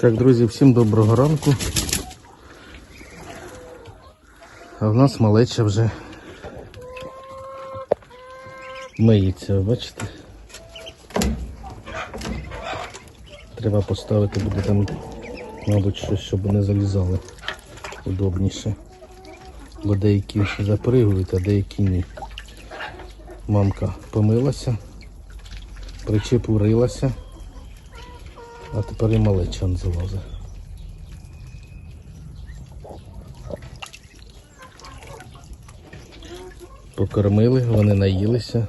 Так, друзі, всім доброго ранку. А в нас малеча вже миється, бачите? Треба поставити буде там, мабуть, щось, щоб не залізали удобніше. Бо деякі запригують, а деякі ні. Мамка помилася, причепурилася. А тепер і малеча не залазить. Покормили, вони наїлися.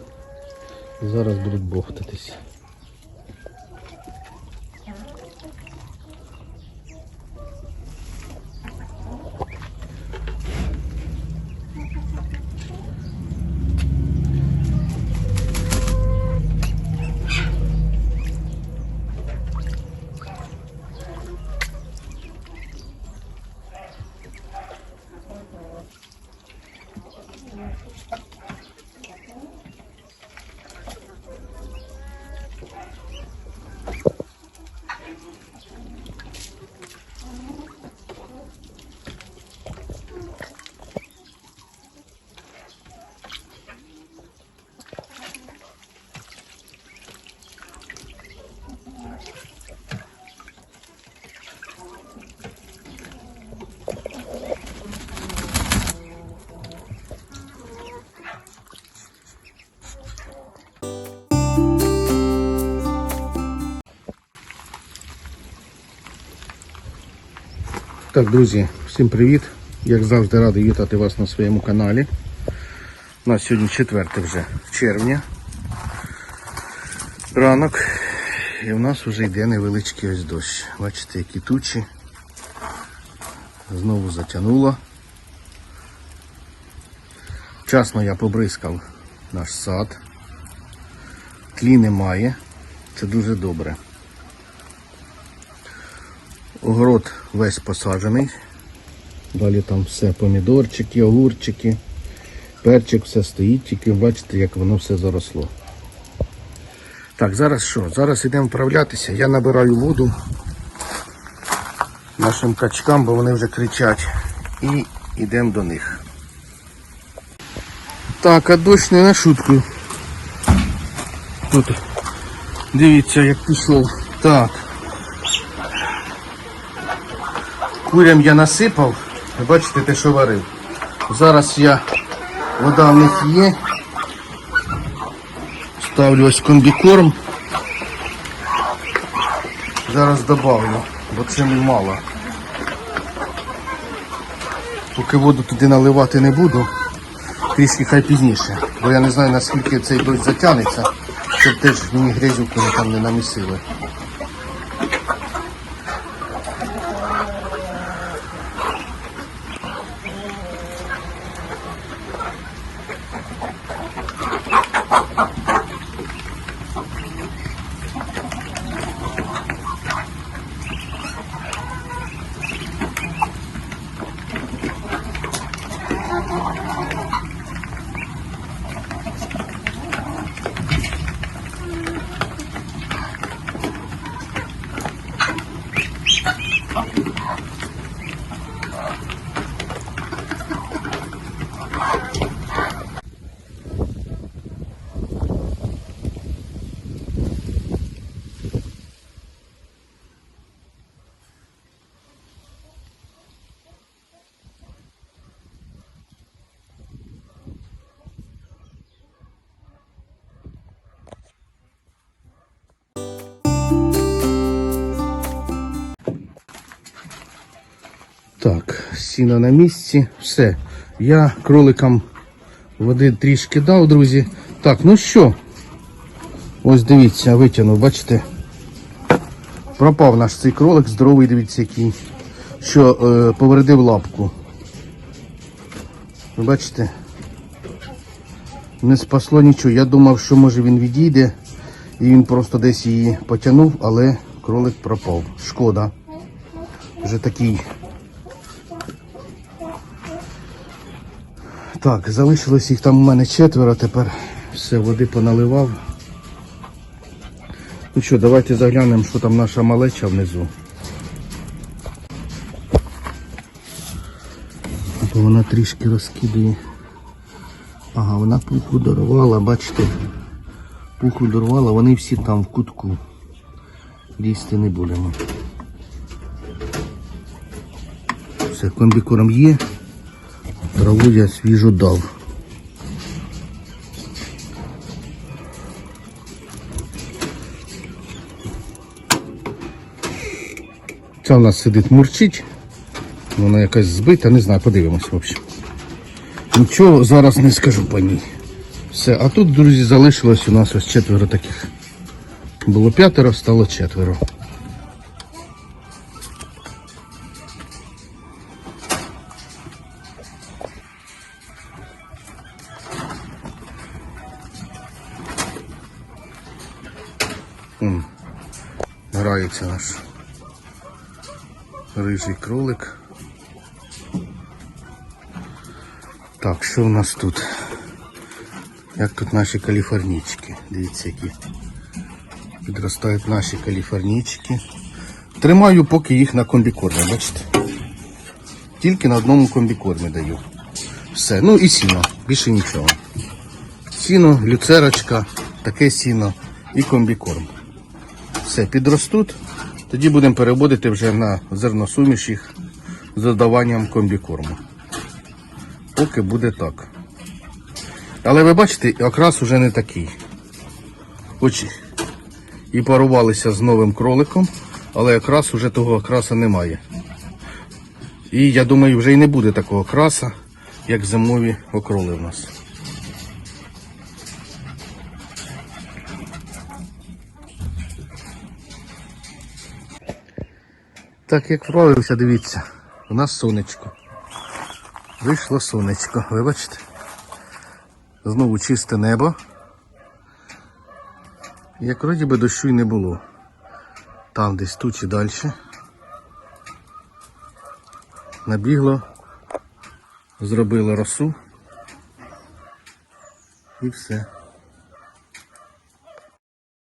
Зараз будуть бовтатись. Так, друзі, всім привіт. Як завжди радий вітати вас на своєму каналі. У нас сьогодні 4 вже червня. Ранок. І в нас вже йде невеличкий ось дощ. Бачите, які тучі. Знову затягнуло. Вчасно я побризкав наш сад. Тлі немає. Це дуже добре. Огород весь посаджений. Далі там все, помідорчики, огурчики, перчик, все стоїть, тільки бачите, як воно все заросло. Так, зараз що? Зараз йдемо вправлятися. Я набираю воду нашим качкам, бо вони вже кричать. І йдемо до них. Так, а дощ не на шутку. Тут дивіться, як пішов. Так. Курям я насипав, бачите те, що варив. Зараз я, вода в них є. Ставлю ось комбікорм. Зараз добавлю, бо це мало. Поки воду туди наливати не буду, трішки хай пізніше. Бо я не знаю наскільки цей дощ затягнеться, щоб теж мені грязюку там не намісили. Так, на місці, все. Я кроликам води трішки дав, друзі. Так, ну що? Ось дивіться, витягнув, бачите? Пропав наш цей кролик, здоровий, дивіться, який, що е, повредив лапку. Ви бачите? Не спасло нічого. Я думав, що може він відійде і він просто десь її потягнув, але кролик пропав. Шкода. Вже такий Так, залишилось їх там у мене четверо, тепер все, води поналивав. Ну що, давайте заглянемо, що там наша малеча внизу. Бо вона трішки розкидує. Ага, вона пуху дорвала, бачите, пуху дорвала, вони всі там в кутку. Лізти не будемо. Все, комбікором є. Траву я свіжу дав. Ця у нас сидить мурчить. Вона якась збита, не знаю, подивимось в общем. Нічого зараз не скажу по ній. Все, а тут, друзі, залишилось у нас ось четверо таких. Було п'ятеро, стало четверо. Грається наш рижий кролик. Так, що у нас тут? Як тут наші каліфорнійчики? Дивіться, які підростають наші каліфорнійчики. Тримаю поки їх на комбікормі, бачите? Тільки на одному комбікормі даю. Все. Ну і сіно, більше нічого. Сіно, люцерочка, таке сіно і комбікорм. Все, підростуть. Тоді будемо переводити вже на зерносуміш їх з додаванням комбікорму. Поки буде так. Але ви бачите, окрас уже не такий. Хоч і парувалися з новим кроликом, але окрас уже того окраса немає. І я думаю, вже і не буде такого окраса, як зимові окроли в нас. Так, як вправився, дивіться, у нас сонечко. Вийшло сонечко, ви бачите? Знову чисте небо. Як вроді би дощу й не було. Там десь тучі далі. Набігло, зробило росу. І все.